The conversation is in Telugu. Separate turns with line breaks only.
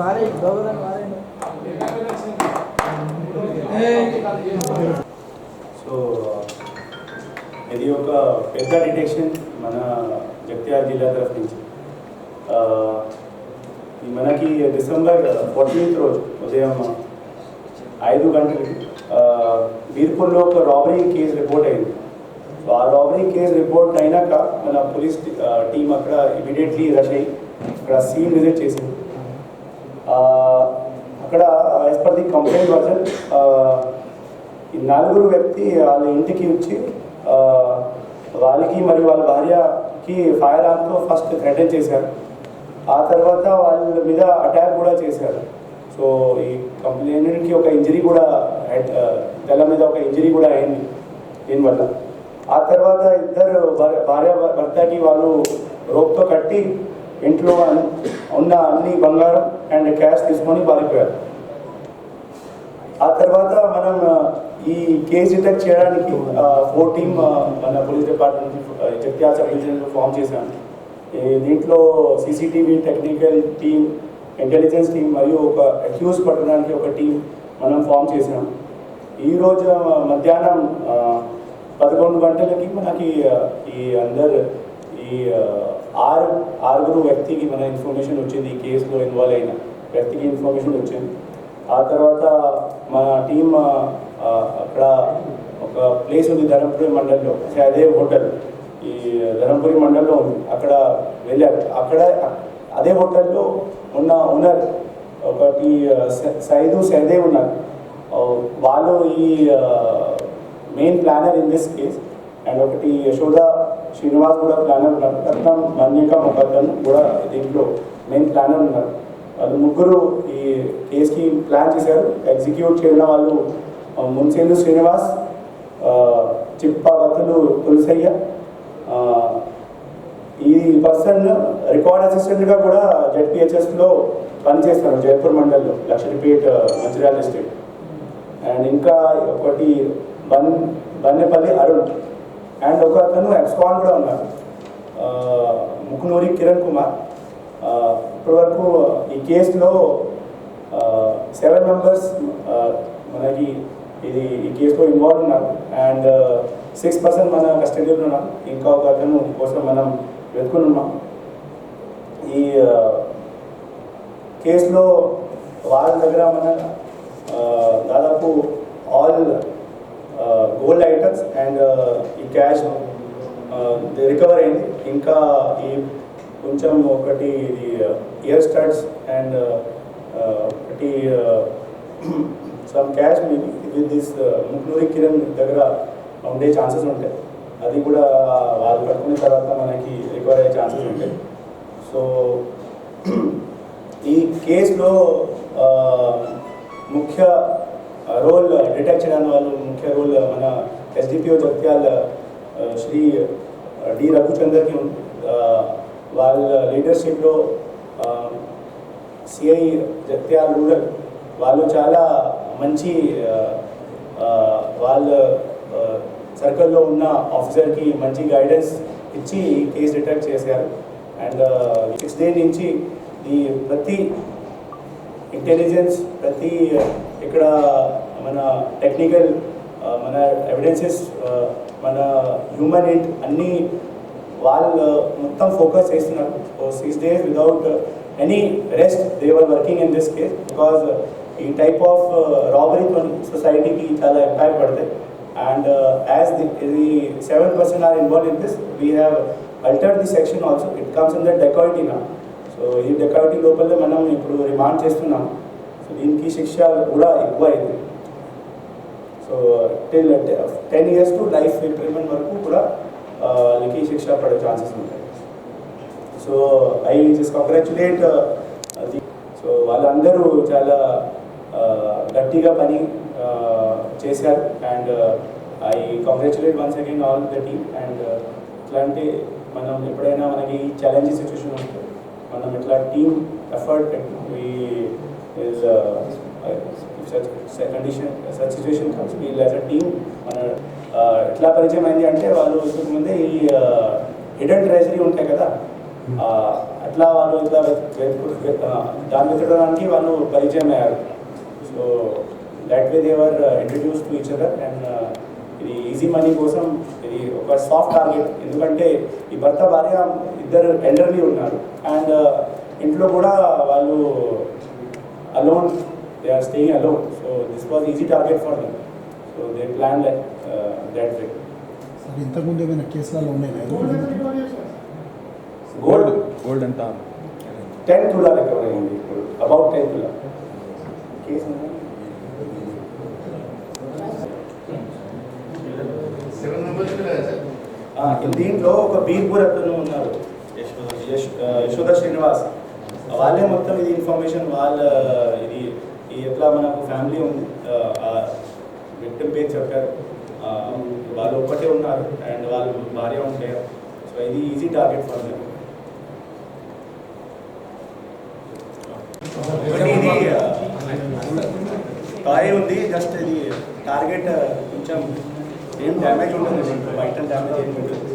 వారే వారే.
సో ఇది ఒక పెద్ద డిటెక్షన్ మన జగిత్యాల జిల్లా తరఫు నుంచి. మనకి డిసెంబర్ ఫోర్టీన్త్ రోజు ఉదయం ఐదు గంటలకి వీర్పూర్లో బీర్పూర్లో ఒక రాబరీ కేసు రిపోర్ట్ అయింది. సో ఆ రాబరీ కేసు రిపోర్ట్ అయినాక మన పోలీస్ టీం అక్కడ ఇమీడియట్లీ రష్ అయ్యి అక్కడ సీన్ విజిట్ చేసింది. అక్కడ as per the complaint version ఈ నలుగురు వ్యక్తి వాళ్ళ ఇంటికి వచ్చి వాళ్ళకి మరియు వాళ్ళ భార్యకి ఫైర్ ఆర్మ్తో ఫస్ట్ థ్రెటన్ చేశారు. ఆ తర్వాత వాళ్ళ మీద అటాక్ కూడా చేశారు. సో ఈ కంప్లైంట్కి ఒక ఇంజరీ కూడా తెల్ల తల మీద ఒక ఇంజరీ కూడా అయింది దీనివల్ల ఆ తర్వాత ఇద్దరు భార్య భార్య భర్తకి వాళ్ళు రోప్తో కట్టి ఇంట్లో ఉన్న అన్ని బంగారం అండ్ క్యాష్ తీసుకొని పారిపోయారు ఆ తర్వాత మనం ఈ కేసు డిటెక్ట్ చేయడానికి ఫోర్ టీమ్ మన police department Jagtial sub form చేశాను ఈ దీంట్లో CCTV technical team intelligence team మరియు ఒక అక్యూజ్ పట్టడానికి ఒక టీం మనం ఫామ్ చేసాం ఈరోజు మధ్యాహ్నం పదకొండు గంటలకి మనకి ఈ అందరు ఈ ఆర్ ఆరు ఆరుగురు వ్యక్తికి మన ఇన్ఫర్మేషన్ వచ్చింది ఈ కేసులో ఇన్వాల్వ్ అయిన వ్యక్తికి ఇన్ఫర్మేషన్ వచ్చింది. ఆ తర్వాత మన టీం అక్కడ ఒక ప్లేస్ ఉంది ధర్మపురి మండలంలో. అదే హోటల్. ఈ ధర్మపురి మండలంలో ఉంది. అక్కడ వెళ్ళారు. అక్కడ అదే హోటల్లో ఉన్న ఓనర్ ఒకటి సైదు సైదేవ్ ఉన్నారు. వాళ్ళు ఈ main planner in this case and ఒకటి యశోద శ్రీనివాస్ కూడా ప్లానర్ ఉన్నారు. రత్నం మన్యక ముఖర్జన్ కూడా దీంట్లో మెయిన్ ప్లానర్ ఉన్నారు. వాళ్ళు ముగ్గురు ఈ కేసుకి ప్లాన్ చేశారు. ఎగ్జిక్యూట్ చేసిన వాళ్ళు మున్సేందు శ్రీనివాస్ ఆ, చిప్పబత్తులు తులసయ్య ఈ పర్సన్ రికార్డ్ అసిస్టెంట్గా కూడా జెడ్పిహెచ్ఎస్లో పనిచేస్తున్నారు జైపూర్ మండల్లో లక్షడిపేట్ మంచిర్యాల డిస్ట్రిక్ట్ అండ్ ఇంకా ఒకటి బన్ బన్నెపల్లి అరుణ్. అండ్ ఒక అతను ఎక్స్కాన్ కూడా ఉన్నాడు. ముకునూరి కిరణ్ కుమార్. ఇప్పటివరకు ఈ కేసులో సెవెన్ మెంబర్స్ మనకి ఇది ఈ కేసులో ఇన్వాల్వ్ ఉన్నారు. అండ్ సిక్స్ పర్సెంట్ మన కస్టడీలో ఉన్నాం ఇంకా ఒక అతను కోసం మనం వెతుకుని ఉన్నాం. ఈ కేసులో వాళ్ళ దగ్గర మన దాదాపు ఆల్ గోల్డ్ అండ్ uh, ఈ క్యాష్ రికవర్ uh, అయింది. ఇంకా ఈ కొంచెం ఒకటి ఇది ఇయర్ స్టార్ట్స్ అండ్ ఒకటి some cash maybe with this Muknuri Kiran దగ్గర ఉండే ఛాన్సెస్ ఉంటాయి. అది కూడా uh, వాళ్ళు పట్టుకున్న తర్వాత మనకి రికవర్ అయ్యే ఛాన్సెస్ ఉంటాయి. సో ఈ కేసులో ముఖ్య రోల్ డిటెక్ట్ చేయడానికి వాళ్ళు ముఖ్య రోల్ మన ఎస్డిపిఓ జగిత్యాల శ్రీ డి రఘుచందర్కి వాళ్ళ లీడర్షిప్లో సిఐ జగిత్యాల రూరల్ వాళ్ళు చాలా మంచి వాళ్ళ సర్కిల్లో ఉన్న ఆఫీసర్కి మంచి గైడెన్స్ ఇచ్చి కేసు డిటెక్ట్ చేశారు. అండ్ సిక్స్ డే నుంచి ఈ ప్రతి ఇంటెలిజెన్స్ ప్రతి ఇక్కడ మన టెక్నికల్ మన ఎవిడెన్సెస్ మన హ్యూమన్ ఇంట్ అన్నీ వాళ్ళు మొత్తం ఫోకస్ చేస్తున్నారు six days without any rest they were working in this case because ఈ టైప్ ఆఫ్ రాబరీ సొసైటీకి చాలా ఇంపాక్ట్ పడతాయి and as the seven percent are involve in this we have altered the section also it comes in the dacoity నా సో ఈ డెకాయిటీ లోపల మనం ఇప్పుడు రిమాండ్ చేస్తున్నాం. సో దీనికి శిక్ష కూడా ఎక్కువ అయింది. సో అంటే ten years to life improvement వరకు కూడా వాళ్ళకి శిక్ష పడే ఛాన్సెస్ ఉంటాయి. So I just congratulate so వాళ్ళందరూ చాలా గట్టిగా పని చేశారు. And I congratulate once again all the team. And ఇట్లాంటి మనం ఎప్పుడైనా మనకి ఛాలెంజింగ్ సిచ్యువేషన్ ఉంటుంది మనం ఇట్లా team effort is condition such situation comes వీళ్ళు యాజ్ అ టీమ్ మన ఎట్లా పరిచయం అయింది అంటే వాళ్ళు ఇంతకు ముందే ఈ హిడెన్ ట్రెజరీ ఉంటాయి కదా అట్లా వాళ్ళు ఇట్లా దాన్ని వెతకడానికి వాళ్ళు పరిచయం అయ్యారు. So that way they were introduce to each other and ఇది ఈజీ మనీ కోసం ఇది ఒక సాఫ్ట్ టార్గెట్ ఎందుకంటే ఈ భర్త భార్య ఇద్దరు ఎల్డర్లీ ఉన్నారు. అండ్ uh, ఇంట్లో కూడా వాళ్ళు alone they are staying alone so this was easy target for them so they plan like that way
sir ఇంతకుముందు ఏమైనా కేసులలో ఉన్నాయి?
గోల్డ్
గోల్డ్ ఎంత?
టెన్ తులా రికవర్ అయింది ఇప్పుడు. అబౌట్ టెన్ తులా కేసు దీంట్లో ఒక బీర్పూర్ అతను ఉన్నారు. యశోద శ్రీనివాస్. వాళ్ళే మొత్తం ఇది ఇన్ఫర్మేషన్ వాళ్ళ ఇది ఎట్లా మనకు ఫ్యామిలీ ఉంది విక్టిమ్ పేరు చెప్పారు. వాళ్ళు ఒక్కటే ఉన్నారు అండ్ వాళ్ళు భార్య ఉంటే సో ఇది ఈజీ టార్గెట్ ఫర్ దెమ్ టాయ్ ఉంది జస్ట్ ఇది టార్గెట్ కొంచెం ఏం డ్యామేజ్ ఉంటుంది బయట డ్యామేజ్ ఏం ఉంటుంది